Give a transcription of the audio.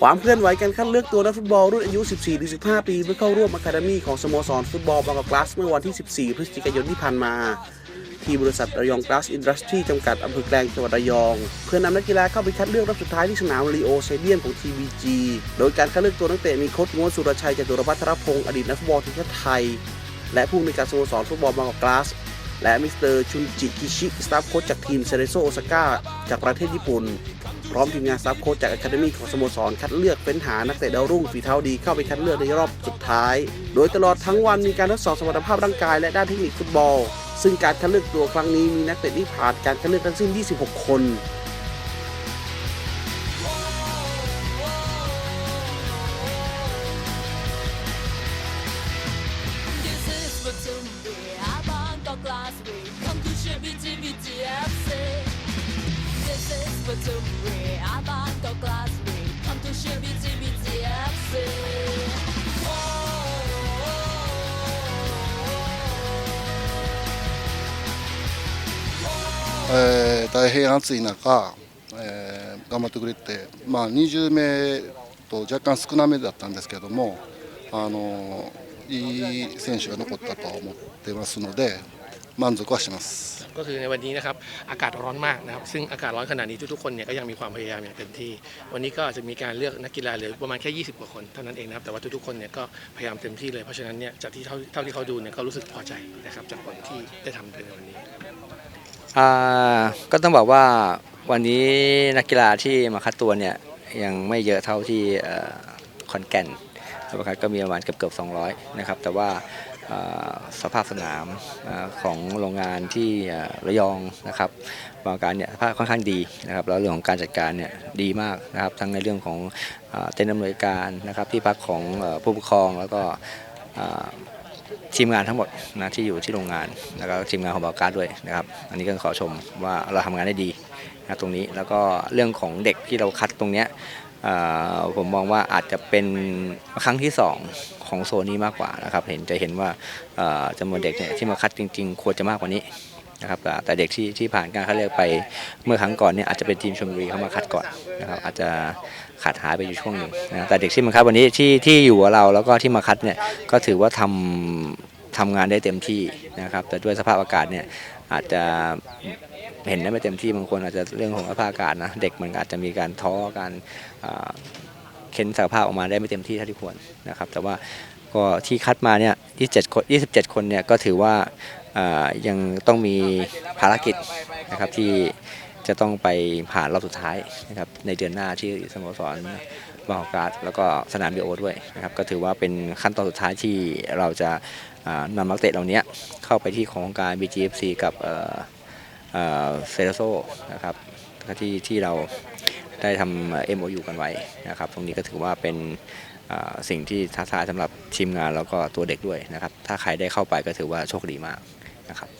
ความเคลื่อนไหวการคัดเลือกตัวนักฟุตบอลรุ่นอายุ 14-15 ปีเพื่อเข้าร่วมอะคาเดมี่ของสโมสรฟุตบอลบางกอกกลาสเมื่อวันที่ 14 พฤศจิกายนที่ผ่านมา ที่บริษัทระยองกลาสอินดัสทรีจำกัดอำเภอแกลงจังหวัดระยอง เพื่อนำนักกีฬาเข้าไปคัดเลือกรอบสุดท้ายที่สนามลีโอเซเดียนของ TBG โดยการคัดเลือกตัวนักเตะมีโค้ชง้วนสุรชัยจตุรพัฒรพงศ์อดีตนักฟุตบอลทีมชาติไทย และผู้อำนวยการสโมสรฟุตบอลบางกอกกลาสและมิสเตอร์ชุนจิคิชิสตาฟโค้ชจากทีมเซเรโซโอซาก้าจากประเทศญี่ปุ่น พร้อมทีมงานสตาฟโค้ชจากอะคาเดมี่ของสโมสรคัดเลือกเฟ้นหานักเตะดาวรุ่งฝีเท้าดีเข้าไปคัดเลือกในรอบสุดท้าย โดยตลอดทั้งวันมีการทดสอบสมรรถภาพร่างกายและด้านเทคนิคฟุตบอล ซึ่งการคัดเลือกตัวครั้งนี้มีนักเตะที่ผ่านการคัดเลือกทั้งสิ้น 26 คน This is for Tumbi, えー大変暑い中、えー頑張ってくれて、まあ、20名と若干少なめだったんですけども、あのいい選手が残ったと思ってますので満足はしてます。 ก็คือในวันนี้นะครับอากาศร้อนมากนะครับซึ่งอากาศร้อนขนาดนี้ทุกๆคนเนี่ยก็ยังมีความพยายามอย่างเต็มที่ วันนี้ก็จะมีการเลือกนักกีฬาเหลือประมาณแค่ 20 กว่าคนเท่านั้นเองนะครับแต่ว่าทุกๆคนเนี่ยก็พยายามเต็มที่เลยเพราะฉะนั้นเนี่ยจากที่เท่าเท่าที่เขาดูเนี่ยก็รู้สึกพอใจนะครับจากผลที่ได้ทำในวันนี้ อ่า ก็ต้องบอกว่าวันนี้นักกีฬาที่มาคัดตัวเนี่ยยังไม่เยอะเท่าที่เอ่อขอนแก่นนะครับก็มีประมาณเกือบเกือบ200 นะครับ แต่ว่าสภาพสนามอของโรงงานที่ระยองนะครับบางการเนี่ยสภาพค่อนข้างดีนะครับแล้วเรื่องของการจัดการเนี่ยดีมากนะครับทั้งในเรื่องของอเต็นท์อำนวยการนะครับที่พักของอผู้ปกครองแล้วก็ ทีมงานทั้งหมดนะที่อยู่ที่โรงงาน แล้วก็ทีมงานของบาการด้วยนะครับ อันนี้ก็ขอชมว่าเราทำงานได้ดีนะตรงนี้แล้วก็เรื่องของเด็กที่เราคัดตรงเนี้ยผมมองว่าอาจจะเป็นครั้งที่สองของโซนนี้มากกว่านะครับ เห็นจะเห็นว่าจำนวนเด็กเนี่ยที่มาคัดจริง ๆ ควรจะมากกว่านี้ นะครับแต่เด็กที่ที่ผ่านการคัดเลือกไปเมื่อครั้งก่อนเนี่ยอาจจะเป็นทีมชลบุรีเข้ามาคัดก่อนนะครับอาจจะขาดหายไปอยู่ช่วงหนึ่งนะแต่เด็กที่มาคัดวันนี้ที่ที่อยู่กับเราแล้วก็ที่มาคัดเนี่ยก็ถือว่าทำทำงานได้เต็มที่นะครับ แต่ด้วยสภาพอากาศเนี่ยอาจจะเห็นได้ไม่เต็มที่บางคนอาจจะเรื่องของสภาพอากาศนะเด็กมันอาจจะมีการท้อการเค้นสภาพออกมาได้ไม่เต็มที่เท่าที่ควรนะครับ แต่ว่าก็ที่คัดมาเนี่ย27คน27 คนเนี่ยก็ถือว่า ยังต้องมีภารกิจนะครับที่จะต้องไปผ่านรอบสุดท้ายนะครับในเดือนหน้าที่สโมสรบางกอกการ์ดแล้วก็สนามบีโอด้วยนะครับก็ถือว่าเป็นขั้นตอนสุดท้ายที่เราจะนำนักเตะเหล่านี้เข้าไปที่โครงการ BGFC กับเซเรโซนะครับที่ที่เราได้ทำ MOU กันไว้นะครับ ตรงนี้ก็ถือว่าเป็นสิ่งที่ท้าทายสำหรับทีมงานแล้วก็ตัวเด็กด้วยนะครับ ถ้าใครได้เข้าไปก็ถือว่าโชคดีมากะครับ